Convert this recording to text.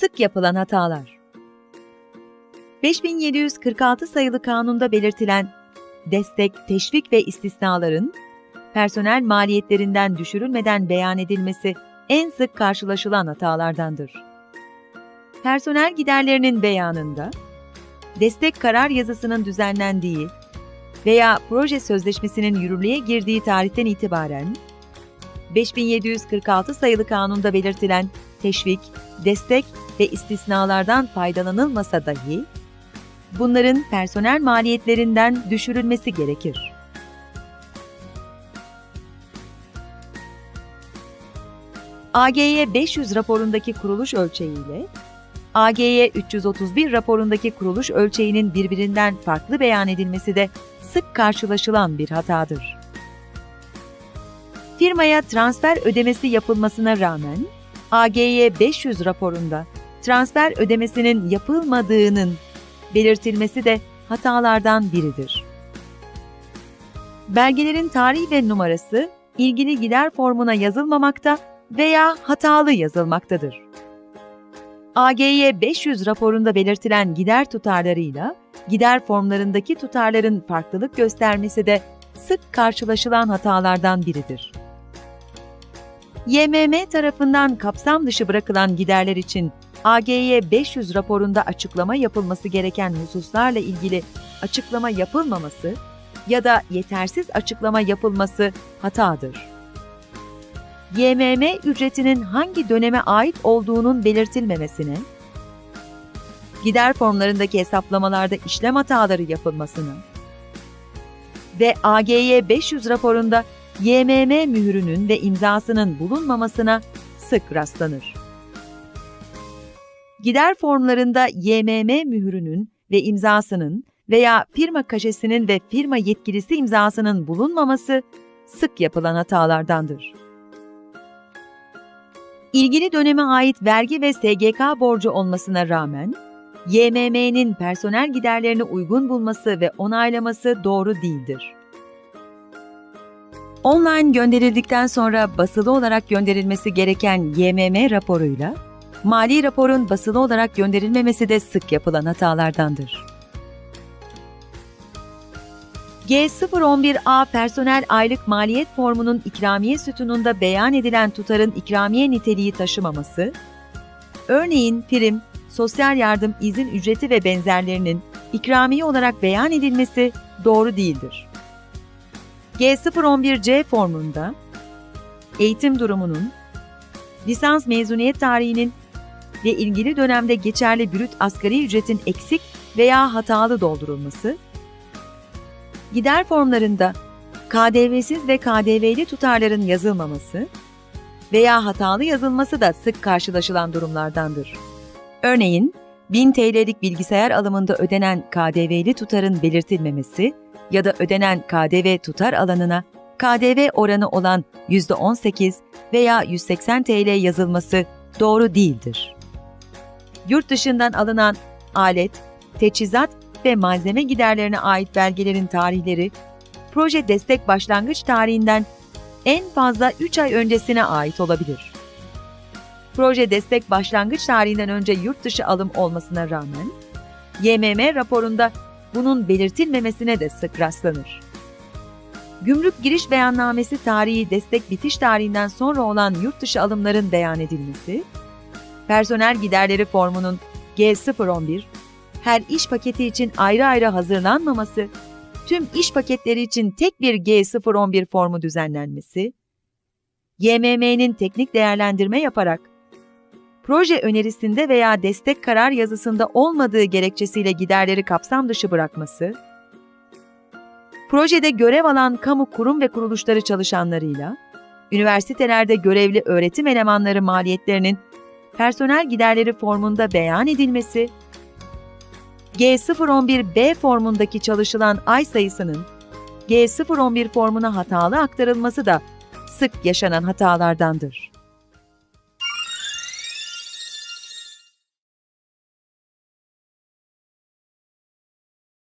Sık yapılan hatalar 5746 sayılı kanunda belirtilen destek, teşvik ve istisnaların personel maliyetlerinden düşürülmeden beyan edilmesi en sık karşılaşılan hatalardandır. Personel giderlerinin beyanında, destek karar yazısının düzenlendiği veya proje sözleşmesinin yürürlüğe girdiği tarihten itibaren 5746 sayılı kanunda belirtilen teşvik, destek ve istisnalardan faydalanılmasa dahi bunların personel maliyetlerinden düşürülmesi gerekir. AGY 500 raporundaki kuruluş ölçeğiyle AGY 331 raporundaki kuruluş ölçeğinin birbirinden farklı beyan edilmesi de sık karşılaşılan bir hatadır. Firmaya transfer ödemesi yapılmasına rağmen AGY 500 raporunda transfer ödemesinin yapılmadığının belirtilmesi de hatalardan biridir. Belgelerin tarih ve numarası ilgili gider formuna yazılmamakta veya hatalı yazılmaktadır. AGY 500 raporunda belirtilen gider tutarlarıyla gider formlarındaki tutarların farklılık göstermesi de sık karşılaşılan hatalardan biridir. YMM tarafından kapsam dışı bırakılan giderler için AGY 500 raporunda açıklama yapılması gereken hususlarla ilgili açıklama yapılmaması ya da yetersiz açıklama yapılması hatadır. YMM ücretinin hangi döneme ait olduğunun belirtilmemesine, gider formlarındaki hesaplamalarda işlem hataları yapılmasına ve AGY 500 raporunda YMM mührünün ve imzasının bulunmamasına sık rastlanır. Gider formlarında YMM mührünün ve imzasının veya firma kaşesinin ve firma yetkilisi imzasının bulunmaması sık yapılan hatalardandır. İlgili döneme ait vergi ve SGK borcu olmasına rağmen, YMM'nin personel giderlerini uygun bulması ve onaylaması doğru değildir. Online gönderildikten sonra basılı olarak gönderilmesi gereken YMM raporuyla, mali raporun basılı olarak gönderilmemesi de sık yapılan hatalardandır. G011A personel aylık maliyet formunun ikramiye sütununda beyan edilen tutarın ikramiye niteliği taşımaması, örneğin prim, sosyal yardım, izin ücreti ve benzerlerinin ikramiye olarak beyan edilmesi doğru değildir. G011C formunda eğitim durumunun, lisans mezuniyet tarihinin ve ilgili dönemde geçerli brüt asgari ücretin eksik veya hatalı doldurulması, gider formlarında KDV'siz ve KDV'li tutarların yazılmaması veya hatalı yazılması da sık karşılaşılan durumlardandır. Örneğin, 1000 TL'lik bilgisayar alımında ödenen KDV'li tutarın belirtilmemesi ya da ödenen KDV tutar alanına KDV oranı olan %18 veya 180 TL yazılması doğru değildir. Yurt dışından alınan alet, teçhizat ve malzeme giderlerine ait belgelerin tarihleri, proje destek başlangıç tarihinden en fazla 3 ay öncesine ait olabilir. Proje destek başlangıç tarihinden önce yurt dışı alım olmasına rağmen, YMM raporunda bunun belirtilmemesine de sık rastlanır. Gümrük giriş beyannamesi tarihi destek bitiş tarihinden sonra olan yurt dışı alımların beyan edilmesi, personel giderleri formunun G011, her iş paketi için ayrı ayrı hazırlanmaması, tüm iş paketleri için tek bir G011 formu düzenlenmesi, YMM'nin teknik değerlendirme yaparak proje önerisinde veya destek karar yazısında olmadığı gerekçesiyle giderleri kapsam dışı bırakması, projede görev alan kamu kurum ve kuruluşları çalışanlarıyla, üniversitelerde görevli öğretim elemanları maliyetlerinin personel giderleri formunda beyan edilmesi, G011B formundaki çalışılan ay sayısının G011 formuna hatalı aktarılması da sık yaşanan hatalardandır.